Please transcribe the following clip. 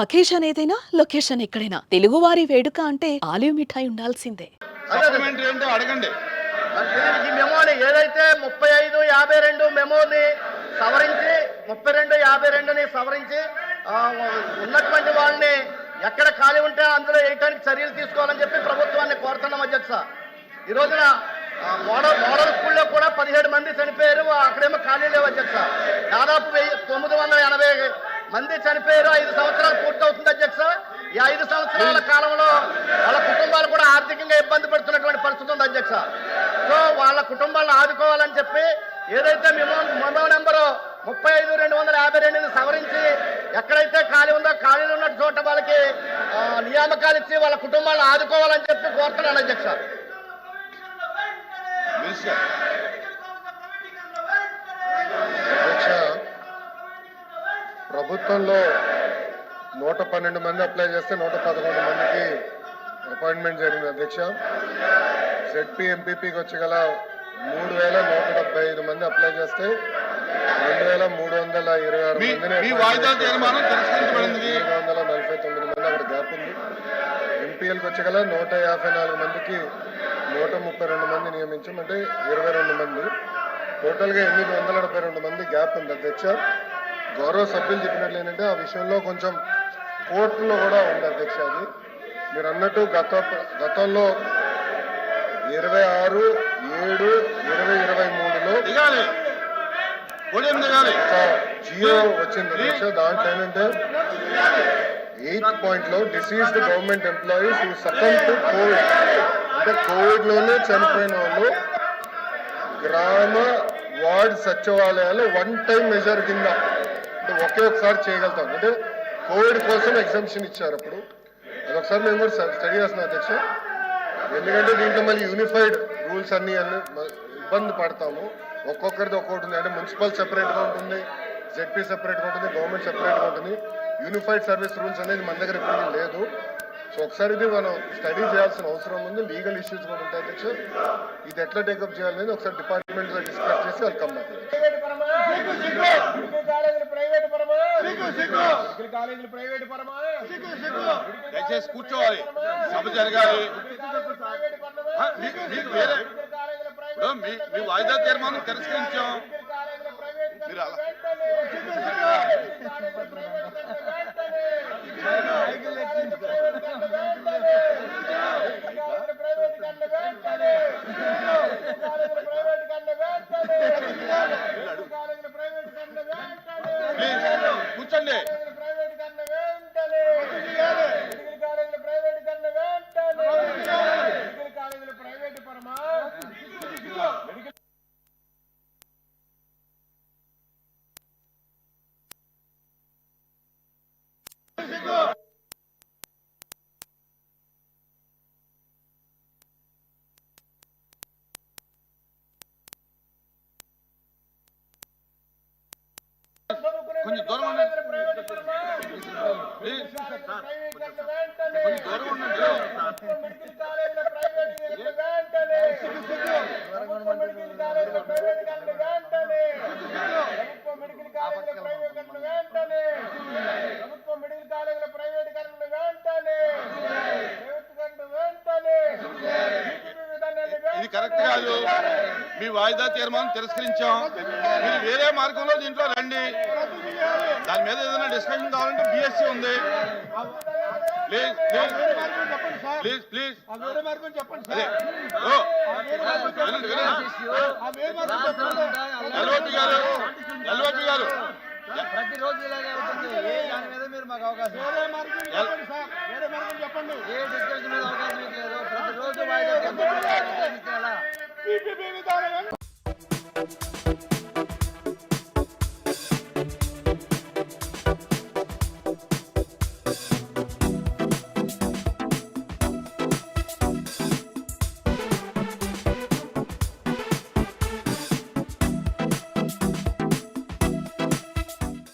Occasion ఏదైనా location ఎక్కడైనా. తెలుగువారి వేడుక అంటే ఆలివ్ మిఠాయి ఉండాల్సిందే. అడగండి. ఈ మెమోని ఏదైతే ముప్పై ఐదు యాభై రెండు మెమోని సవరించి ముప్పై రెండు యాభై రెండుని సవరించి ఉన్నటువంటి వాళ్ళని ఎక్కడ ఖాళీ ఉంటే అందులో వేయటానికి చర్యలు తీసుకోవాలని చెప్పి ప్రభుత్వాన్ని కోరుతున్నాం అధ్యక్ష. ఈ రోజున మోడల్ మోడల్ స్కూల్లో కూడా పదిహేడు మంది చనిపోయారు. అక్కడేమో ఖాళీ లేవు అధ్యక్ష. దాదాపు వెయ్యి తొమ్మిది వందల ఎనభై మంది చనిపోయారు. ఐదు సంవత్సరాలు పూర్తవుతుంది అధ్యక్ష. ఈ ఐదు సంవత్సరాల కాలంలో వాళ్ళ కుటుంబాలు కూడా ఆర్థికంగా ఇబ్బంది పడుతున్నటువంటి పరిస్థితి ఉంది అధ్యక్ష. సో వాళ్ళ కుటుంబాలను ఆదుకోవాలని చెప్పి ఏదైతే మేము మెమో నెంబరు ముప్పై ఐదు రెండు వందల యాభై రెండుని సవరించి ఎక్కడైతే ఖాళీ ఉందో ఖాళీలు ఉన్న చోట వాళ్ళకి నియామకాలు ఇచ్చి వాళ్ళ కుటుంబాలను ఆదుకోవాలని చెప్పి కోరుతున్నాను అధ్యక్ష. ప్రభుత్వంలో నూట పన్నెండు మంది అప్లై చేస్తే నూట పదకొండు మందికి అపాయింట్మెంట్ జరిగింది అధ్యక్ష. జెడ్పీ ఎంపీపీకి వచ్చి గల మూడు వేల నూట డెబ్బై ఐదు మంది అప్లై చేస్తే రెండు వేల మూడు వందల ఇరవై ఆరు మందిని వందల నలభై తొమ్మిది మంది అక్కడ గ్యాప్ ఉంది. ఎంపీఎల్కి వచ్చి గల నూట యాభై నాలుగు మందికి నూట ముప్పై రెండు మంది నియమించాం అంటే ఇరవై రెండు మంది. టోటల్గా ఎనిమిది వందల డెబ్బై రెండు మంది గ్యాప్ ఉంది అధ్యక్ష. గౌరవ సభ్యులు చెప్పినట్లు ఏంటంటే ఆ విషయంలో కొంచెం కోర్టులో కూడా ఉంది అధ్యక్ష అది. మీరు అన్నట్టు గత గతంలో ఇరవై ఆరు ఏడు ఇరవై ఇరవై మూడులో జియో వచ్చింది అధ్యక్ష. దాంట్లో ఏంటంటే ఎయిత్ పాయింట్లో deceased government employees who succumb to COVID అంటే కోవిడ్లోనే చనిపోయిన వాళ్ళు గ్రామ వార్డ్ సచివాలయాలు వన్ టైం మెజర్ కింద అంటే ఒకే ఒకసారి చేయగలుగుతాం. అంటే కోవిడ్ కోసం ఎగ్జామిషన్ ఇచ్చారు అప్పుడు. అదొకసారి మేము కూడా స్టడీ చేస్తున్నాం అధ్యక్ష. ఎందుకంటే దీంట్లో మళ్ళీ యూనిఫైడ్ రూల్స్ అన్ని అన్ని ఇబ్బంది పడతాము. ఒక్కొక్కరిది ఒక్కొక్కటి ఉంది. అంటే మున్సిపల్ సెపరేట్గా ఉంటుంది జెడ్పీ సెపరేట్గా ఉంటుంది గవర్నమెంట్ సెపరేట్గా ఉంటుంది. యూనిఫైడ్ సర్వీస్ రూల్స్ అనేది మన దగ్గర ఇప్పుడు లేదు. సో ఒకసారి ఇది మనం స్టడీ చేయాల్సిన అవసరం ఉంది. లీగల్ ఇష్యూస్ కూడా ఉంటాయి అధ్యక్ష. ఇది ఎట్లా టేకప్ చేయాలనేది ఒకసారి డిపార్ట్మెంట్ డిస్కస్ చేసి వాళ్ళు కమ్ బ్యాక్ ప్రైవేట్ పరమా? కాలేజీలు ప్రైవేట్ పరమా? దయచేసి కూర్చోవాలి. సభ జరగాలి. మీకు వేరే మీ వాయిదా తీర్మానం తిరస్కరించాం. మీరు అలా కొంచెం దూరం ఉండండి. కొంచెం దూరం ఉండండి ఇది కరెక్ట్ కాదు. మీ వాయిదా తీర్మానం తిరస్కరించాం. మీరు వేరే మార్గంలో దీంట్లో రండి. దాని మీద ఏదైనా డిస్కషన్ కావాలంటే బిఎస్సి ఉంది. ప్లీజ్ ప్లీజ్ ప్లీజ్ ఎల్ఓపి గారు ఎల్ఓపి గారు. ప్రతిరోజు ఇలాగే ఉంటుంది ఏ దాని మీద మీరు మాకు అవకాశం ఏ డిస్కషన్ మీద అవకాశం మీకు లేదు. ప్రతిరోజు వాయిదా.